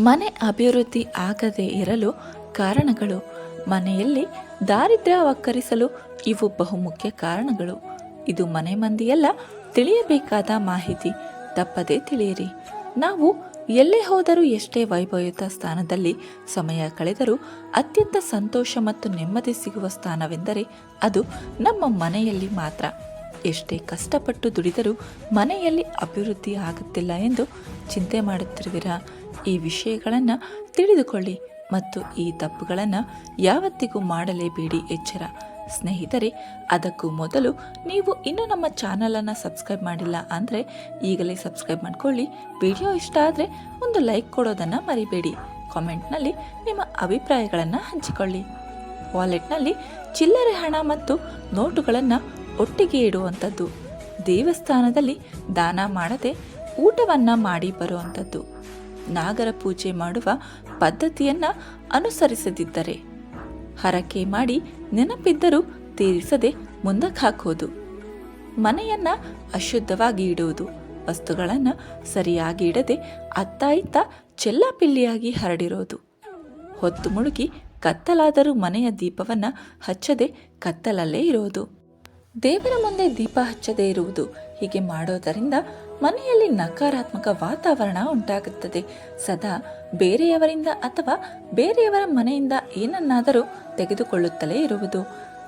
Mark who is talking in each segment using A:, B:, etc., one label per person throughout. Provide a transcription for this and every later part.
A: ಮನೆ ಅಭಿವೃದ್ಧಿ ಆಗದೇ ಇರಲು ಕಾರಣಗಳು. ಮನೆಯಲ್ಲಿ ದಾರಿದ್ರ್ಯ ವಕ್ಕರಿಸಲು ಇವು ಬಹುಮುಖ್ಯ ಕಾರಣಗಳು. ಇದು ಮನೆ ಮಂದಿಯೆಲ್ಲ, ತಿಳಿಯಬೇಕಾದ ಮಾಹಿತಿ. ತಪ್ಪದೇ ತಿಳಿಯಿರಿ. ನಾವು ಎಲ್ಲೇ ಹೋದರೂ ಎಷ್ಟೇ ವೈಭವಯುತ ಸ್ಥಾನದಲ್ಲಿ ಸಮಯ ಕಳೆದರೂ ಅತ್ಯಂತ ಸಂತೋಷ ಮತ್ತು ನೆಮ್ಮದಿ ಸಿಗುವ ಸ್ಥಾನವೆಂದರೆ ಅದು ನಮ್ಮ ಮನೆಯಲ್ಲಿ ಮಾತ್ರ. ಎಷ್ಟೇ ಕಷ್ಟಪಟ್ಟು ದುಡಿದರೂ ಮನೆಯಲ್ಲಿ ಅಭಿವೃದ್ಧಿ ಆಗುತ್ತಿಲ್ಲ ಎಂದು ಚಿಂತೆ ಮಾಡುತ್ತಿರುವಿರಾ? ಈ ವಿಷಯಗಳನ್ನು ತಿಳಿದುಕೊಳ್ಳಿ ಮತ್ತು ಈ ತಪ್ಪುಗಳನ್ನು ಯಾವತ್ತಿಗೂ ಮಾಡಲೇಬೇಡಿ ಎಚ್ಚರ. ಸ್ನೇಹಿತರೆ, ಅದಕ್ಕೂ ಮೊದಲು ನೀವು ಇನ್ನೂ ನಮ್ಮ ಚಾನಲನ್ನು ಸಬ್ಸ್ಕ್ರೈಬ್ ಮಾಡಿಲ್ಲ ಅಂದರೆ ಈಗಲೇ ಸಬ್ಸ್ಕ್ರೈಬ್ ಮಾಡ್ಕೊಳ್ಳಿ. ವಿಡಿಯೋ ಇಷ್ಟ ಆದರೆ ಒಂದು ಲೈಕ್ ಕೊಡೋದನ್ನು ಮರಿಬೇಡಿ. ಕಾಮೆಂಟ್ನಲ್ಲಿ ನಿಮ್ಮ ಅಭಿಪ್ರಾಯಗಳನ್ನು ಹಂಚಿಕೊಳ್ಳಿ. ವಾಲೆಟ್ನಲ್ಲಿ ಚಿಲ್ಲರೆ ಹಣ ಮತ್ತು ನೋಟುಗಳನ್ನು ಒಟ್ಟಿಗೆ ಇಡುವಂಥದ್ದು ದೇವಸ್ಥಾನದಲ್ಲಿ ದಾನ ಮಾಡದೆ ಊಟವನ್ನು ಮಾಡಿ ಬರುವಂಥದ್ದು ನಾಗರ ಪೂಜೆ ಮಾಡುವ ಪದ್ಧತಿಯನ್ನು ಅನುಸರಿಸದಿದ್ದರೆ ಹರಕೆ ಮಾಡಿ ನೆನಪಿದ್ದರೂ ತೀರಿಸದೆ ಮುಂದಕ್ಕೆ ಹಾಕೋದು. ಮನೆಯನ್ನ ಅಶುದ್ಧವಾಗಿ ಇಡುವುದು. ವಸ್ತುಗಳನ್ನು ಸರಿಯಾಗಿ ಇಡದೆ ಅತ್ತ ಇತ್ತ ಚೆಲ್ಲಾಪಿಲ್ಲಿಯಾಗಿ ಹರಡಿರೋದು. ಹೊತ್ತು ಮುಳುಗಿ ಕತ್ತಲಾದರೂ ಮನೆಯ ದೀಪವನ್ನು ಹಚ್ಚದೆ ಕತ್ತಲಲ್ಲೇ ಇರೋದು. ದೇವರ ಮುಂದೆ ದೀಪ ಹಚ್ಚದೇ ಇರುವುದು ಹೀಗೆ ಮಾಡೋದರಿಂದ ಮನೆಯಲ್ಲಿ ನಕಾರಾತ್ಮಕ ವಾತಾವರಣ ಉಂಟಾಗುತ್ತದೆ. ಸದಾ ಬೇರೆಯವರಿಂದ ಅಥವಾ ಬೇರೆಯವರ ಮನೆಯಿಂದ ಏನನ್ನಾದರೂ ತೆಗೆದುಕೊಳ್ಳುತ್ತಲೇ ಇರುವುದು.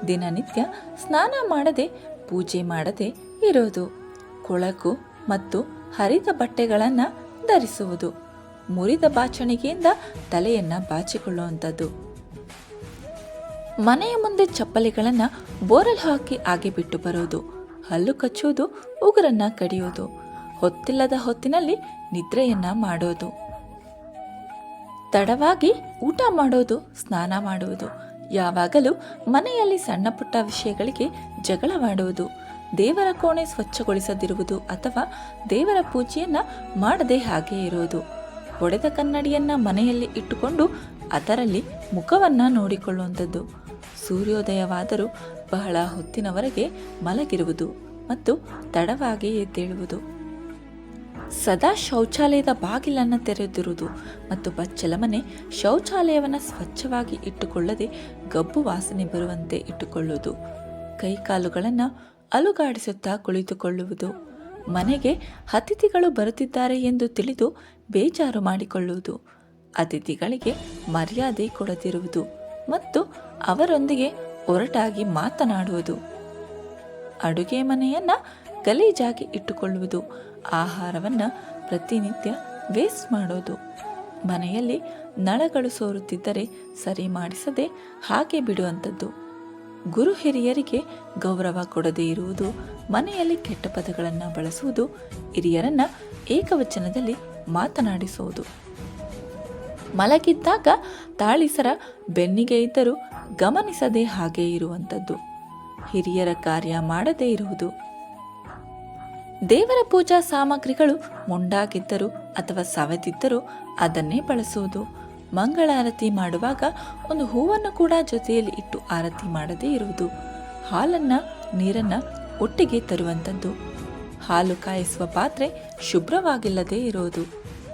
A: ದಿನನಿತ್ಯ ಸ್ನಾನ ಮಾಡದೆ, ಪೂಜೆ ಮಾಡದೆ ಇರೋದು ಕೊಳಕು ಮತ್ತು ಹರಿದ ಬಟ್ಟೆಗಳನ್ನು ಧರಿಸುವುದು. ಮುರಿದ ಬಾಚಣಿಗೆಯಿಂದ ತಲೆಯನ್ನು ಬಾಚಿಕೊಳ್ಳುವಂಥದ್ದು. ಮನೆಯ ಮುಂದೆ ಚಪ್ಪಲಿಗಳನ್ನು ಬೋರಲ್ ಹಾಕಿ ಆಗಿ ಬಿಟ್ಟು ಬರೋದು. ಹಲ್ಲು ಕಚ್ಚುವುದು, ಉಗುರನ್ನು ಕಡಿಯೋದು. ಹೊತ್ತಿಲ್ಲದ ಹೊತ್ತಿನಲ್ಲಿ ನಿದ್ರೆಯನ್ನ ಮಾಡೋದು. ತಡವಾಗಿ ಊಟ ಮಾಡೋದು, ಸ್ನಾನ ಮಾಡುವುದು. ಯಾವಾಗಲೂ ಮನೆಯಲ್ಲಿ ಸಣ್ಣ ಪುಟ್ಟ ವಿಷಯಗಳಿಗೆ ಜಗಳವಾಡುವುದು ದೇವರ ಕೋಣೆ ಸ್ವಚ್ಛಗೊಳಿಸದಿರುವುದು ಅಥವಾ ದೇವರ ಪೂಜೆಯನ್ನ ಮಾಡದೆ ಹಾಗೆ ಇರುವುದು. ಒಡೆದ ಕನ್ನಡಿಯನ್ನ ಮನೆಯಲ್ಲಿ ಇಟ್ಟುಕೊಂಡು ಅದರಲ್ಲಿ ಮುಖವನ್ನ ನೋಡಿಕೊಳ್ಳುವಂಥದ್ದು. ಸೂರ್ಯೋದಯವಾದರೂ ಬಹಳ ಹೊತ್ತಿನವರೆಗೆ ಮಲಗಿರುವುದು ಮತ್ತು ತಡವಾಗಿ ಎದ್ದೇಳುವುದು. ಸದಾ ಶೌಚಾಲಯದ ಬಾಗಿಲನ್ನು ತೆರೆದಿರುವುದು ಮತ್ತು ಬಚ್ಚಲ ಮನೆ ಶೌಚಾಲಯವನ್ನು ಸ್ವಚ್ಛವಾಗಿ ಇಟ್ಟುಕೊಳ್ಳದೆ ಗಬ್ಬು ವಾಸನೆ ಬರುವಂತೆ ಇಟ್ಟುಕೊಳ್ಳುವುದು. ಕೈಕಾಲುಗಳನ್ನು ಅಲುಗಾಡಿಸುತ್ತಾ ಕುಳಿತುಕೊಳ್ಳುವುದು. ಮನೆಗೆ ಅತಿಥಿಗಳು ಬರುತ್ತಿದ್ದಾರೆ ಎಂದು ತಿಳಿದು ಬೇಜಾರು ಮಾಡಿಕೊಳ್ಳುವುದು. ಅತಿಥಿಗಳಿಗೆ ಮರ್ಯಾದೆ ಕೊಡದಿರುವುದು ಮತ್ತು ಅವರೊಂದಿಗೆ ಒರಟಾಗಿ ಮಾತನಾಡುವುದು. ಅಡುಗೆ ಮನೆಯನ್ನು ಗಲೀಜಾಗಿ ಇಟ್ಟುಕೊಳ್ಳುವುದು ಆಹಾರವನ್ನು ಪ್ರತಿನಿತ್ಯ ವೇಸ್ಟ್ ಮಾಡೋದು. ಮನೆಯಲ್ಲಿ ನಳಗಳು ಸೋರುತ್ತಿದ್ದರೆ ಸರಿ ಮಾಡಿಸದೆ ಹಾಗೆ ಬಿಡುವಂಥದ್ದು. ಗುರು ಹಿರಿಯರಿಗೆ ಗೌರವ ಕೊಡದೇ ಇರುವುದು, ಮನೆಯಲ್ಲಿ ಕೆಟ್ಟ ಪದಗಳನ್ನು ಬಳಸುವುದು, ಹಿರಿಯರನ್ನು ಏಕವಚನದಲ್ಲಿ ಮಾತನಾಡಿಸುವುದು ಮಲಗಿದ್ದಾಗ ತಾಳಿಸರ ಬೆನ್ನಿಗೆ ಇದ್ದರೂ ಗಮನಿಸದೆ ಹಾಗೆ ಇರುವಂಥದ್ದು. ಹಿರಿಯರ ಕಾರ್ಯ ಮಾಡದೇ ಇರುವುದು. ದೇವರ ಪೂಜಾ ಸಾಮಗ್ರಿಗಳು ಮೊಂಡಾಗಿದ್ದರೂ ಅಥವಾ ಸವೆದಿದ್ದರೂ ಅದನ್ನೇ ಬಳಸುವುದು. ಮಂಗಳಾರತಿ ಮಾಡುವಾಗ ಒಂದು ಹೂವನ್ನು ಕೂಡ ಜೊತೆಯಲ್ಲಿ ಇಟ್ಟು ಆರತಿ ಮಾಡದೇ ಇರುವುದು. ಹಾಲನ್ನ, ನೀರನ್ನ ಒಟ್ಟಿಗೆ ತರುವಂಥದ್ದು. ಹಾಲು ಕಾಯಿಸುವ ಪಾತ್ರೆ ಶುಭ್ರವಾಗಿಲ್ಲದೇ ಇರುವುದು.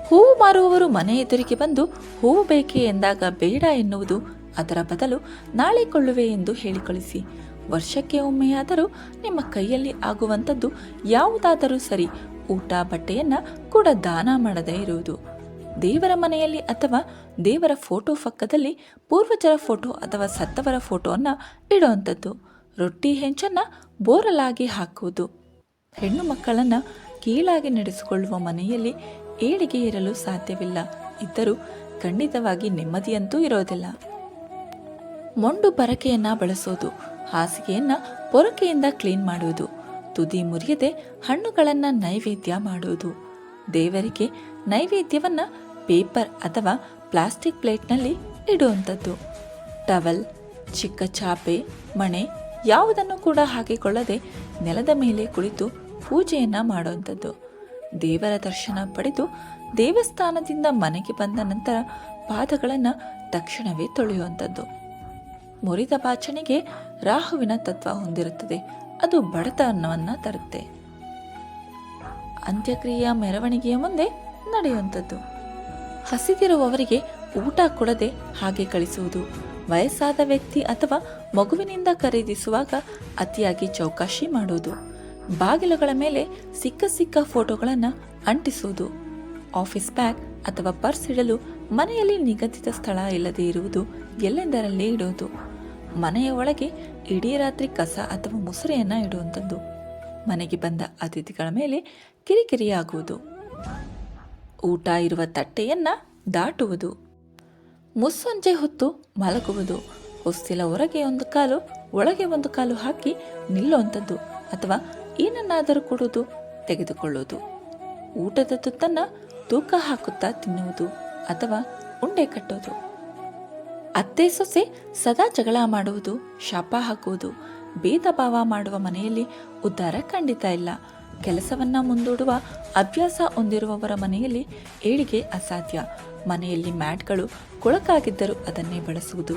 A: ಹೂವು ಮಾರುವವರು ಮನೆ ಎದುರಿಗೆ ಬಂದು ಹೂವು ಬೇಕೆ ಎಂದಾಗ ಬೇಡ ಎನ್ನುವುದು ಅದರ ಬದಲು ನಾಳೆ ಕೊಳ್ಳುವೆ ಎಂದು ಹೇಳಿಕಳಿಸಿ. ವರ್ಷಕ್ಕೆ ಒಮ್ಮೆಯಾದರೂ ನಿಮ್ಮ ಕೈಯಲ್ಲಿ ಆಗುವಂಥದ್ದು ಯಾವುದಾದರೂ ಸರಿ ಊಟ ಬಟ್ಟೆಯನ್ನು ಕೂಡ ದಾನ ಮಾಡದೇ ಇರುವುದು. ದೇವರ ಮನೆಯಲ್ಲಿ ಅಥವಾ ದೇವರ ಫೋಟೋ ಪಕ್ಕದಲ್ಲಿ ಪೂರ್ವಜರ ಫೋಟೋ ಅಥವಾ ಸತ್ತವರ ಫೋಟೋವನ್ನು ಇಡುವಂಥದ್ದು. ರೊಟ್ಟಿ ಹೆಂಚನ್ನು ಬೋರಲಾಗಿ ಹಾಕುವುದು. ಹೆಣ್ಣು ಮಕ್ಕಳನ್ನು ಕೀಳಾಗಿ ನಡೆಸಿಕೊಳ್ಳುವ ಮನೆಯಲ್ಲಿ ಏಳಿಗೆ ಇರಲು ಸಾಧ್ಯವಿಲ್ಲ. ಇದ್ದರೂ ಖಂಡಿತವಾಗಿ ನೆಮ್ಮದಿಯಂತೂ ಇರೋದಿಲ್ಲ. ಮೊಂಡು ಬರಕೆಯನ್ನು ಬಳಸೋದು, ಹಾಸಿಗೆಯನ್ನ ಪೊರಕೆಯಿಂದ ಕ್ಲೀನ್ ಮಾಡುವುದು, ತುದಿ ಮುರಿಯದೆ ಹಣ್ಣುಗಳನ್ನ ನೈವೇದ್ಯ ಮಾಡುವುದು. ದೇವರಿಗೆ ನೈವೇದ್ಯವನ್ನ ಪೇಪರ್ ಅಥವಾ ಪ್ಲಾಸ್ಟಿಕ್ ಪ್ಲೇಟ್ನಲ್ಲಿ ಇಡುವಂಥದ್ದು. ಟವಲ್, ಚಿಕ್ಕ ಚಾಪೆ, ಮಣೆ ಯಾವುದನ್ನು ಕೂಡ ಹಾಕಿಕೊಳ್ಳದೆ ನೆಲದ ಮೇಲೆ ಕುಳಿತು ಪೂಜೆಯನ್ನ ಮಾಡುವಂಥದ್ದು. ದೇವರ ದರ್ಶನ ಪಡೆದು ದೇವಸ್ಥಾನದಿಂದ ಮನೆಗೆ ಬಂದ ನಂತರ ಪಾದಗಳನ್ನು ತಕ್ಷಣವೇ ತೊಳೆಯುವಂಥದ್ದು. ಮುರಿದ ಬಾಚಣಿಗೆ ರಾಹುವಿನ ತತ್ವ ಹೊಂದಿರುತ್ತದೆ. ಅದು ಬಡತನವನ್ನು ತರುತ್ತೆ. ಅಂತ್ಯಕ್ರಿಯೆಯ ಮೆರವಣಿಗೆಯ ಮುಂದೆ ನಡೆಯುವಂಥದ್ದು. ಹಸಿದಿರುವವರಿಗೆ ಊಟ ಕೊಡದೆ ಹಾಗೆ ಕಳಿಸುವುದು. ವಯಸ್ಸಾದ ವ್ಯಕ್ತಿ ಅಥವಾ ಮಗುವಿನಿಂದ ಖರೀದಿಸುವಾಗ ಅತಿಯಾಗಿ ಚೌಕಾಶಿ ಮಾಡುವುದು. ಬಾಗಿಲುಗಳ ಮೇಲೆ ಸಿಕ್ಕ ಸಿಕ್ಕ ಫೋಟೋಗಳನ್ನು ಅಂಟಿಸುವುದು. ಆಫೀಸ್ ಬ್ಯಾಗ್ ಅಥವಾ ಪರ್ಸ್ ಇಡಲು ಮನೆಯಲ್ಲಿ ನಿಗದಿತ ಸ್ಥಳ ಇಲ್ಲದೆ ಇರುವುದು ಎಲ್ಲೆಂದರಲ್ಲಿ ಇಡುವುದು ಮನೆಯ ಒಳಗೆ ಇಡೀ ರಾತ್ರಿ ಕಸ ಅಥವಾ ಮುಸುರೆಯನ್ನು ಇಡುವಂಥದ್ದು. ಮನೆಗೆ ಬಂದ ಅತಿಥಿಗಳ ಮೇಲೆ ಕಿರಿಕಿರಿಯಾಗುವುದು. ಊಟ ಇರುವ ತಟ್ಟೆಯನ್ನು ದಾಟುವುದು. ಮುಸ್ಸಂಜೆ ಹೊತ್ತು ಮಲಗುವುದು. ಹೊಸ್ತಿಲ ಹೊರಗೆ ಒಂದು ಕಾಲು, ಒಳಗೆ ಒಂದು ಕಾಲು ಹಾಕಿ ನಿಲ್ಲುವಂಥದ್ದು ಅಥವಾ ಏನನ್ನಾದರೂ ಕೊಡುವುದು, ತೆಗೆದುಕೊಳ್ಳುವುದು. ಊಟದ ತುತ್ತನ್ನು ತೂಕ ಹಾಕುತ್ತಾ ತಿನ್ನುವುದು ಅಥವಾ ಉಂಡೆ ಕಟ್ಟೋದು ಅತ್ತೆ ಸೊಸೆ ಸದಾ ಜಗಳ ಮಾಡುವುದು, ಶಾಪ ಹಾಕುವುದು, ಭೇದ ಭಾವ ಮಾಡುವ ಮನೆಯಲ್ಲಿ ಉದ್ಧಾರ ಖಂಡಿತ ಇಲ್ಲ. ಕೆಲಸವನ್ನ ಮುಂದೂಡುವ, ಅಭ್ಯಾಸ ಹೊಂದಿರುವವರ ಮನೆಯಲ್ಲಿ ಏಳಿಗೆ ಅಸಾಧ್ಯ. ಮನೆಯಲ್ಲಿ ಮ್ಯಾಟ್ಗಳು ಕೊಳಕಾಗಿದ್ದರೂ ಅದನ್ನೇ ಬಳಸುವುದು.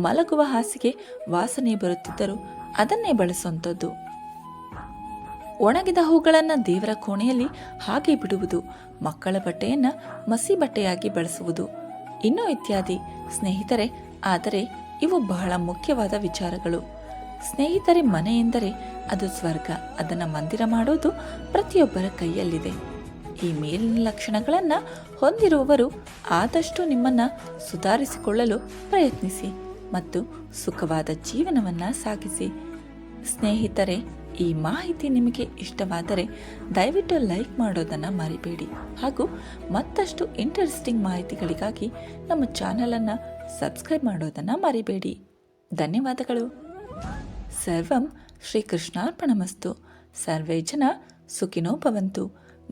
A: ಮಲಗುವ ಹಾಸಿಗೆ ವಾಸನೆ ಬರುತ್ತಿದ್ದರೂ ಅದನ್ನೇ ಬಳಸುವಂಥದ್ದು. ಒಣಗಿದ ಹೂಗಳನ್ನು ದೇವರ ಕೋಣೆಯಲ್ಲಿ ಹಾಗೆ ಬಿಡುವುದು. ಮಕ್ಕಳ ಬಟ್ಟೆಯನ್ನ ಮಸಿ ಬಟ್ಟೆಯಾಗಿ ಬಳಸುವುದು. ಇನ್ನೂ ಇತ್ಯಾದಿ ಸ್ನೇಹಿತರೆ, ಆದರೆ ಇವು ಬಹಳ ಮುಖ್ಯವಾದ ವಿಚಾರಗಳು. ಸ್ನೇಹಿತರೆ, ಮನೆ ಎಂದರೆ ಅದು ಸ್ವರ್ಗ. ಅದನ್ನು ಮಂದಿರ ಮಾಡೋದು ಪ್ರತಿಯೊಬ್ಬರ ಕೈಯಲ್ಲಿದೆ. ಈ ಮೇಲಿನ ಲಕ್ಷಣಗಳನ್ನು ಹೊಂದಿರುವವರು ಆದಷ್ಟು ನಿಮ್ಮನ್ನು ಸುಧಾರಿಸಿಕೊಳ್ಳಲು ಪ್ರಯತ್ನಿಸಿ ಮತ್ತು ಸುಖವಾದ ಜೀವನವನ್ನು ಸಾಗಿಸಿ. ಸ್ನೇಹಿತರೆ ಈ ಮಾಹಿತಿ ನಿಮಗೆ ಇಷ್ಟವಾದರೆ ದಯವಿಟ್ಟು ಲೈಕ್ ಮಾಡೋದನ್ನು ಮರಿಬೇಡಿ. ಹಾಗೂ ಮತ್ತಷ್ಟು ಇಂಟ್ರೆಸ್ಟಿಂಗ್ ಮಾಹಿತಿಗಳಿಗಾಗಿ ನಮ್ಮ ಚಾನಲನ್ನು ಸಬ್ಸ್ಕ್ರೈಬ್ ಮಾಡೋದನ್ನು ಮರಿಬೇಡಿ. ಧನ್ಯವಾದಗಳು. ಸರ್ವಂ ಶ್ರೀಕೃಷ್ಣಾರ್ಪಣಮಸ್ತು ಸರ್ವೇ ಜನ ಸುಖಿನೋ ಭವಂತು.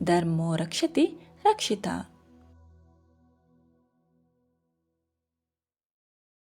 A: ಧರ್ಮೋ ರಕ್ಷತಿ ರಕ್ಷಿತ.